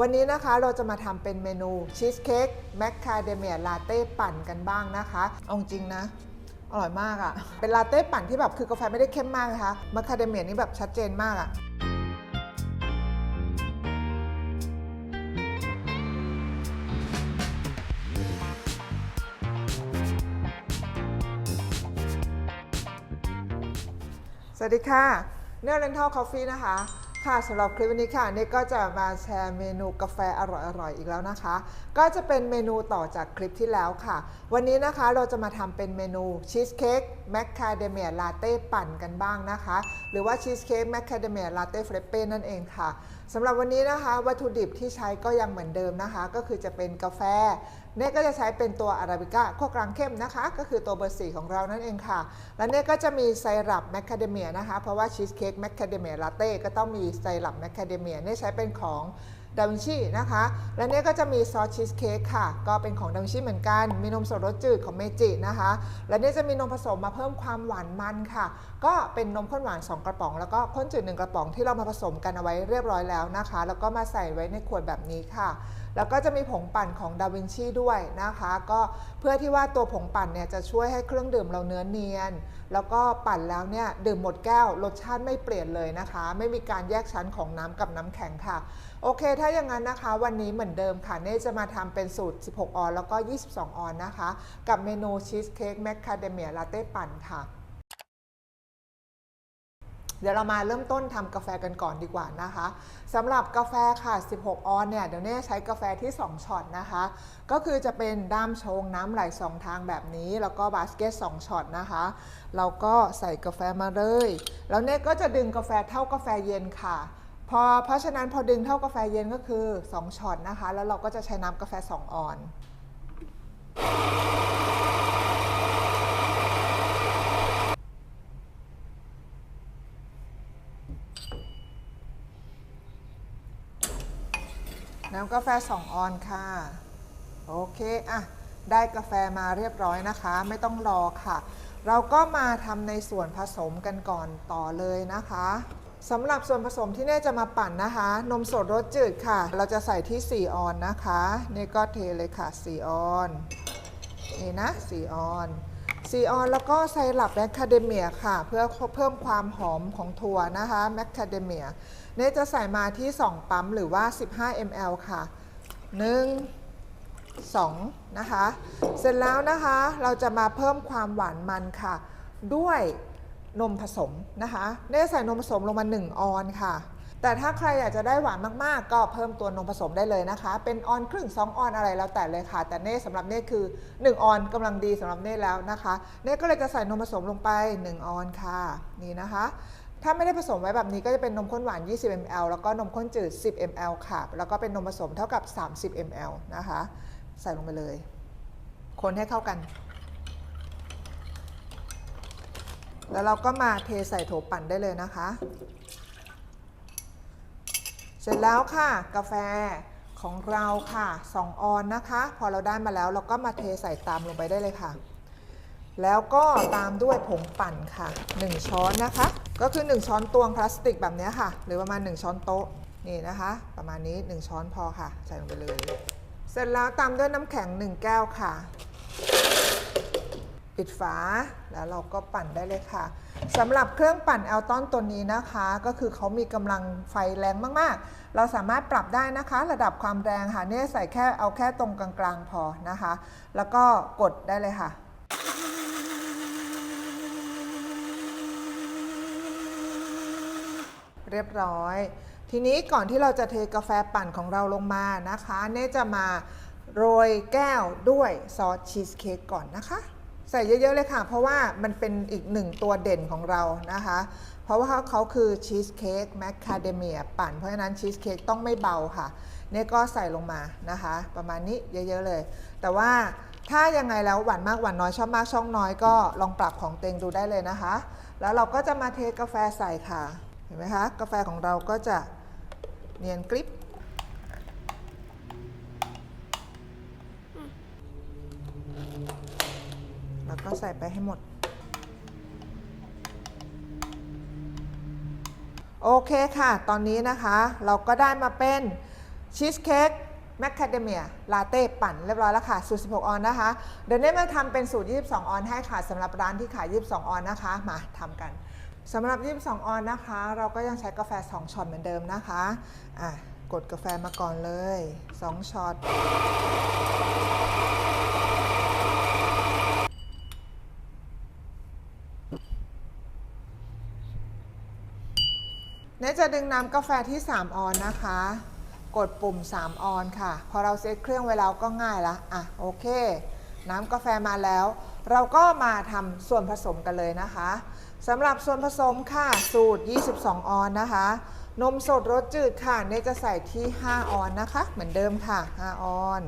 วันนี้นะคะเราจะมาทำเป็นเมนูชีสเค้กแมคคาเดเมียลาเต้ปั่นกันบ้างนะคะเอาจริงนะ อร่อยมากอะ่ะ เป็นลาเต้ปั่นที่แบบคือกาแฟไม่ได้เข้มมากนะคะแมคคาเดเมียนี่แบบชัดเจนมากอะ่ะสวัสดีค่ะเน r เรนทัลคอฟฟี่นะคะ ค่ะสำหรับคลิปวันนี้ค่ะนี่ก็จะมาแชร์เมนูกาแฟอร่อยๆอีกแล้วนะคะ ก็จะเป็นเมนูต่อจากคลิปที่แล้วค่ะ วันนี้นะคะเราจะมาทำเป็นเมนูชีสเค้กแมคคาเดเมียลาเต้ปั่นกันบ้างนะคะ หรือว่าชีสเค้กแมคคาเดเมียลาเต้เฟรเป้นั่นเองค่ะสำหรับวันนี้นะคะ วัตถุดิบที่ใช้ก็ยังเหมือนเดิมนะคะ ก็คือจะเป็นกาแฟเน่ก็จะใช้เป็นตัวอาราบิก้าขั้วกลางเข้มนะคะ ก็คือตัวเบอร์สี่ของเรานั่นเองค่ะ และเน่ก็จะมีไซรัปแมคคาเดเมียนะคะ เพราะว่าชีสเค้กแมคคาเดเมียลาเต้ก็ต้องมีไซรัปแมคคาเดเมียเน่ใช้เป็นของ ดาวินชีนะคะ และเน่ก็จะมีซอสชีสเค้กค่ะ ก็เป็นของดาวินชีเหมือนกัน มีนมสดรสจืดของเมจินะคะ และเน่จะมีนมผสมมาเพิ่มความหวานมันค่ะ ก็เป็นนมข้นหวาน 2 กระป๋อง แล้วก็ข้นจืด1กระป๋องที่เรามาผสมกันเอาไว้เรียบร้อยแล้วนะคะ แล้วก็มาใส่ไว้ในขวดแบบนี้ค่ะ แล้วก็จะมีผงปั่นของดาวินชีด้วยนะคะ ก็เพื่อที่ว่าตัวผงปั่นเนี่ยจะช่วยให้เครื่องดื่มเราเนื้อเนียน แล้วก็ปั่นแล้วเนี่ยดื่มหมดแก้ว รสชาติไม่เปลี่ยนเลยนะคะ ไม่มีการแยกชั้นของน้ำกับน้ำแข็งค่ะ โอเค ถ้าอย่างนั้นนะคะ วันนี้เหมือนเดิมค่ะเน่จะมาทำเป็นสูตร 16 ออนแล้วก็ 22 ออนนะคะ กับเมนูชีสเค้กแมคคาเดเมียลาเต้ปั่นค่ะ เดี๋ยวเรามาเริ่มต้นทำกาแฟกันก่อนดีกว่านะคะสำหรับกาแฟค่ะ 16 ออนเนี่ยเดี๋ยวเน่ใช้กาแฟที่ 2ช็อตนะคะ ก็คือจะเป็นด้ามชงน้ำไหล2ทางแบบนี้ แล้วก็บาสเกต2ช็อตนะคะเราก็ใส่กาแฟมาเลย แล้วเน่ก็จะดึงกาแฟเท่ากาแฟเย็นค่ะพอเพราะฉะนั้นพอดึงเท่ากาแฟเย็นก็คือ 2ช็อตนะคะ แล้วเราก็จะใช้น้ำกาแฟ 2 ออนำกาแฟ 2 ออนค่ะ โอเคอะได้กาแฟมาเรียบร้อยนะคะ ไม่ต้องรอค่ะ เราก็มาทำในส่วนผสมกันก่อนต่อเลยนะคะสำหรับส่วนผสมที่เน่จะมาปั่นนะคะ นมสดรสจืดค่ะ เราจะใส่ที่ 4 ออนนะคะ นี่ก็เทเลยค่ะ 4 ออน นี่นะ 4 ออน 4ออนแล้วก็ไซรัปแมคคาเดเมียค่ะ เพื่อเพิ่มความหอมของถั่วนะคะแมคคาเดเมียเนยจะใส่มาที่ 2 ปั๊มหรือว่า 15 ml ค่ะ 1 2 นะคะ เสร็จแล้วนะคะเราจะมาเพิ่มความหวานมันค่ะ ด้วยนมผสมนะคะเนยใส่นมผสมลงมา 1 ออนค่ะ แต่ถ้าใครอยากจะได้หวานมากๆ ก็เพิ่มตัวนมผสมได้เลยนะคะ เป็นออนครึ่ง 2 ออนอะไรแล้วแต่เลยค่ะ แต่เน่สำหรับเน่คือ 1 ออนกำลังดีสำหรับเน่แล้วนะคะ เน่ก็เลยจะใส่นมผสมลงไป 1 ออนค่ะ นี่นะคะ ถ้าไม่ได้ผสมไว้แบบนี้ก็จะเป็นนมข้นหวาน 20 ml แล้วก็นมข้นจืด 10 ml ค่ะ แล้วก็เป็นนมผสมเท่ากับ 30 ml นะคะ ใส่ลงไปเลย คนให้เข้ากัน แล้วเราก็มาเทใส่โถปั่นได้เลยนะคะ สร็จแล้วค่ะ กาแฟของเราค่ะ2ออนนะคะ พอเราได้มาแล้วเราก็มาเทใส่ตามลงไปได้เลยค่ะ แล้วก็ตามด้วยผงปั่นค่ะ 1 ช้อนนะคะ ก็คือ 1 ช้อนตวงพลาสติกแบบนี้ค่ะ หรือประมาณ 1 ช้อนโต๊ะนี่นะคะ ประมาณนี้ 1 ช้อนพอค่ะ ใส่ลงไปเลย เสร็จแล้วตามด้วยน้ำแข็ง 1 แก้วค่ะ ปิดฝาแล้วเราก็ปั่นได้เลยค่ะสำหรับเครื่องปั่นแอลตันตัวนี้นะคะ ก็คือเขามีกำลังไฟแรงมาก ๆ เราสามารถปรับได้นะคะ ระดับความแรงค่ะเนี่ยใส่แค่เอาแค่ตรงกลางๆพอนะคะ แล้วก็กดได้เลยค่ะเรียบร้อย ทีนี้ก่อนที่เราจะเทกาแฟปั่นของเราลงมานะคะ เน่จะมาโรยแก้วด้วยซอสชีสเค้กก่อนนะคะ ใส่เยอะ ๆ เลยค่ะ เพราะว่ามันเป็นอีกหนึ่งตัวเด่นของเรานะคะ เพราะว่าเขาคือชีสเค้กแมคคาเดเมียปั่น เพราะฉะนั้นชีสเค้กต้องไม่เบาค่ะเนี่ยก็ใส่ลงมานะคะ ประมาณนี้เยอะ ๆ เลย แต่ว่าถ้ายังไงแล้วหวานมากหวานน้อยชอบมากช่องน้อยก็ลองปรับของเต็งดูได้เลยนะคะ แล้วเราก็จะมาเทกาแฟใส่ค่ะ เห็นไหมคะ กาแฟของเราก็จะเนียนกริบ แล้วก็ใส่ไปให้หมด โอเคค่ะ ตอนนี้นะคะเราก็ได้มาเป็นชีสเค้กแมคคาเดเมียลาเต้ปั่นเรียบร้อยแล้วค่ะ สูตร 16 ออนนะคะ เดี๋ยวเนี้มาทำเป็นสูตร 22 ออนให้ค่ะสำหรับร้านที่ขาย 22 ออนนะคะ มาทำกันสำหรับ 22 ออนนะคะ เราก็ยังใช้กาแฟ 2ช็อตเหมือนเดิมนะคะอะกดกาแฟมาก่อนเลย 2ช็อต เนย จะดึงน้ำกาแฟที่ 3 ออนนะคะ กดปุ่ม 3 ออนค่ะ พอเราเซตเครื่องไว้แล้วก็ง่ายละอะโอเค น้ำกาแฟมาแล้ว เราก็มาทำส่วนผสมกันเลยนะคะสำหรับส่วนผสมค่ะ สูตร 22 ออนนะคะ นมสดรสจืดค่ะเนจะใส่ที่ 5 ออนนะคะ เหมือนเดิมค่ะ 5 ออน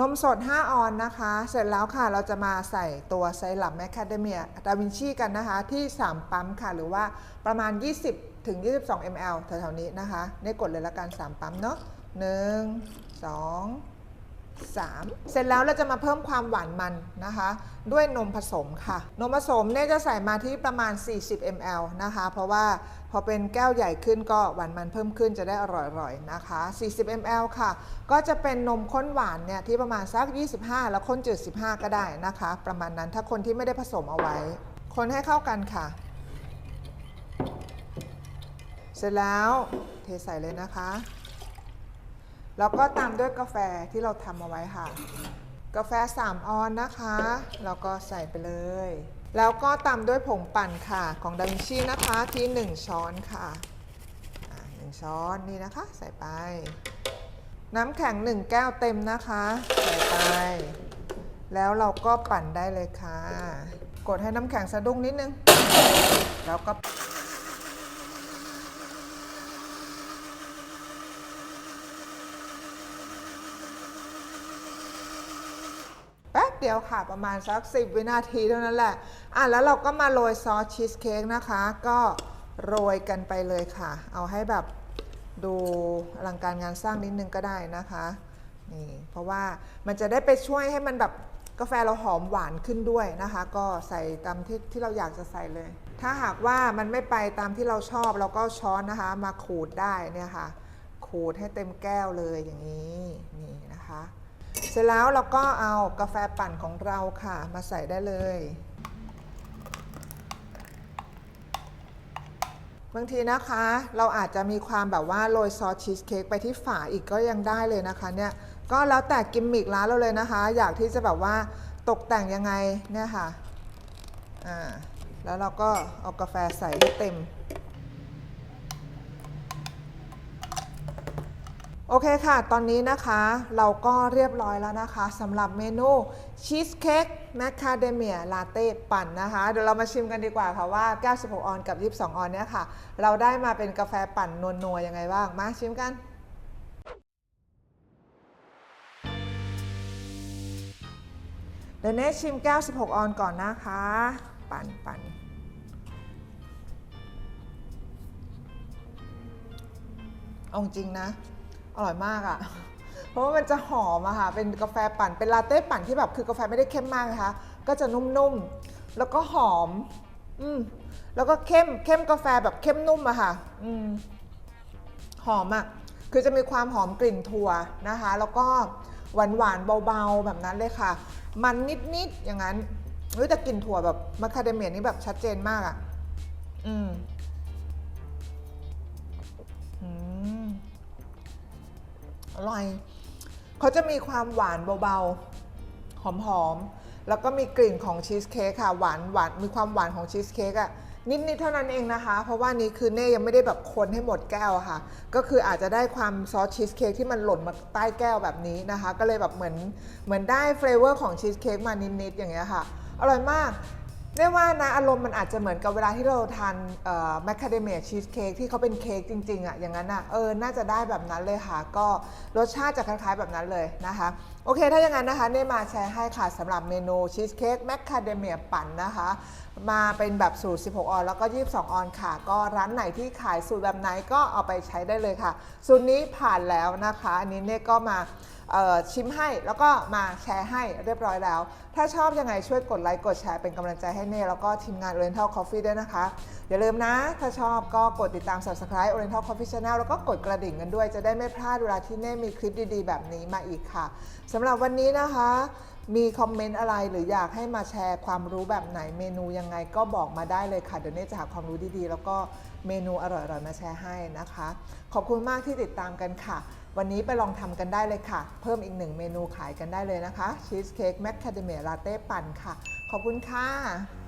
นมสด 5 ออนนะคะ เสร็จแล้วค่ะเราจะมาใส่ตัวไซรัปแมคคาเดเมียดาวินชีกันนะคะ ที่ 3 ปั๊มค่ะ หรือว่าประมาณ 20 ถึง 22 ml แถวๆนี้นะคะนี่กดเลยละกัน 3 ปั๊มเนาะ1 2 3 เสร็จแล้วเราจะมาเพิ่มความหวานมันนะคะ ด้วยนมผสมค่ะ นมผสมเนี่ยจะใส่มาที่ประมาณ 40 ml นะคะ เพราะว่าพอเป็นแก้วใหญ่ขึ้นก็หวานมันเพิ่มขึ้นจะได้อร่อยๆนะคะ 40 ml ค่ะ ก็จะเป็นนมข้นหวานเนี่ยที่ประมาณสัก 25 แล้วข้นจืด 15 ก็ได้นะคะ ประมาณนั้นถ้าคนที่ไม่ได้ผสมเอาไว้ คนให้เข้ากันค่ะ เสร็จแล้วเทใส่เลยนะคะ แล้วก็ตามด้วยกาแฟที่เราทำเอาไว้ค่ะ กาแฟ 3 ออนนะคะ แล้วก็ใส่ไปเลย แล้วก็ตามด้วยผงปั่นค่ะของดาวินชีนะคะที่ 1 ช้อนค่ะหนึ่งช้อนนี่นะคะ ใส่ไป น้ำแข็ง 1 แก้วเต็มนะคะ ใส่ไป แล้วเราก็ปั่นได้เลยค่ะ กดให้น้ำแข็งสะดุ้งนิดนึง แล้วก็ แป๊บ เดียวค่ะ ประมาณสัก 10 วินาทีเท่านั้นแหละ อะแล้วเราก็มาโรยซอสชีสเค้กนะคะ ก็โรยกันไปเลยค่ะ เอาให้แบบดูอลังการงานสร้างนิดนึงก็ได้นะคะนี่เพราะว่ามันจะได้ไปช่วยให้มันแบบกาแฟเราหอมหวานขึ้นด้วยนะคะ ก็ใส่ตามที่ที่เราอยากจะใส่เลย ถ้าหากว่ามันไม่ไปตามที่เราชอบเราก็ช้อนนะคะ มาขูดได้เนี่ยค่ะ ขูดให้เต็มแก้วเลยอย่างนี้นี่นะคะ เสร็จแล้วเราก็เอากาแฟปั่นของเราค่ะ มาใส่ได้เลย บางทีนะคะ เราอาจจะมีความแบบว่าโรยซอสชีสเค้กไปที่ฝาอีกก็ยังได้เลยนะคะเนี่ยก็แล้วแต่กิมมิกร้านเราเลยนะคะ อยากที่จะแบบว่าตกแต่งยังไงเนี่ยค่ะอ่าแล้วเราก็เอากาแฟใส่ให้เต็ม โอเคค่ะ ตอนนี้นะคะเราก็เรียบร้อยแล้วนะคะสำหรับเมนูชีสเค้กแมคคาเดเมียลาเต้ปั่นนะคะ เดี๋ยวเรามาชิมกันดีกว่าค่ะว่า96ออนกับ 22 ออนเนี่ยค่ะ เราได้มาเป็นกาแฟปั่นนวลๆยังไงบ้าง มาชิมกันเดี๋ยวเนชิม96ออนก่อนนะคะ ปั่นปั่นเอาจริงนะ อร่อยมากอะ่ะ เพราะว่ามันจะหอมอะค่ะ เป็นกาแฟปั่น เป็นลาเต้ปั่นที่แบบคือกาแฟไม่ได้เข้มมากนะคะ ก็จะนุ่มๆ แล้วก็หอม อืม แล้วก็เข้ม เข้มกาแฟแบบเข้มนุ่มอะค่ะ อืม หอมอะคือจะมีความหอมกลิ่นถั่วนะคะ แล้วก็หวานหวานๆเบาๆ แบบนั้นเลยค่ะ มันนิดๆ อย่างนั้นเฮ้แต่กลิ่นถั่วแบบมะคาเดเมียนี่แบบชัดเจนมากอะอืม อืม อร่อยเขาจะมีความหวานเบาๆ หอมๆ แล้วก็มีกลิ่นของชีสเค้กค่ะหวานหวานมีความหวานของชีสเค้กอะนิดๆเท่านั้นเองนะคะ เพราะว่านี้คือเน่ยังไม่ได้แบบคนให้หมดแก้วค่ะ ก็คืออาจจะได้ความซอสชีสเค้กที่มันหล่นมาใต้แก้วแบบนี้นะคะ ก็เลยแบบเหมือนเหมือนได้เฟลเวอร์ของชีสเค้กมานิดๆอย่างเงี้ยค่ะ อร่อยมาก ได้ว่านะอารมณ์มันอาจจะเหมือนกับเวลาที่เราทานแมคคาเดเมียชีสเค้กที่เขาเป็นเค้กจริงๆอะ่ะอย่างนั้นอะเออน่าจะได้แบบนั้นเลยค่ะ ก็รสชาติจะคล้ายๆแบบนั้นเลยนะคะ โอเค ถ้าอย่างนั้นนะคะเน่มาแชร์ให้ค่ะสำหรับเมนูชีสเค้กแมคคาเดเมียปั่นนะคะ มาเป็นแบบสูตร 16 ออนแล้วก็ 22 ออนค่ะ ก็ร้านไหนที่ขายสูตรแบบไหนก็เอาไปใช้ได้เลยค่ะ สูตรนี้ผ่านแล้วนะคะ อันนี้เน่ก็มา ชิมให้แล้วก็มาแชร์ให้เรียบร้อยแล้ว ถ้าชอบยังไงช่วยกดไลค์กดแชร์เป็นกำลังใจให้เน่แล้วก็ทีมงาน Oriental Coffee ด้วยนะคะ อย่าลืมนะ ถ้าชอบก็กดติดตาม Subscribe Oriental Coffee Channel แล้วก็กดกระดิ่งกันด้วยจะได้ไม่พลาดเวลาที่เน่มีคลิปดีๆ แบบนี้มาอีกค่ะสำหรับวันนี้นะคะ มีคอมเมนต์อะไรหรืออยากให้มาแชร์ความรู้แบบไหนเมนูยังไงก็บอกมาได้เลยค่ะ เดี๋ยวเน่จะหาความรู้ดีๆ แล้วก็เมนูอร่อยๆมาแชร์ให้นะคะ ขอบคุณมากที่ติดตามกันค่ะ วันนี้ไปลองทำกันได้เลยค่ะ เพิ่มอีกหนึ่งเมนูขายกันได้เลยนะคะชีสเค้กแมคคาเดเมียลาเต้ปั่นค่ะ ขอบคุณค่ะ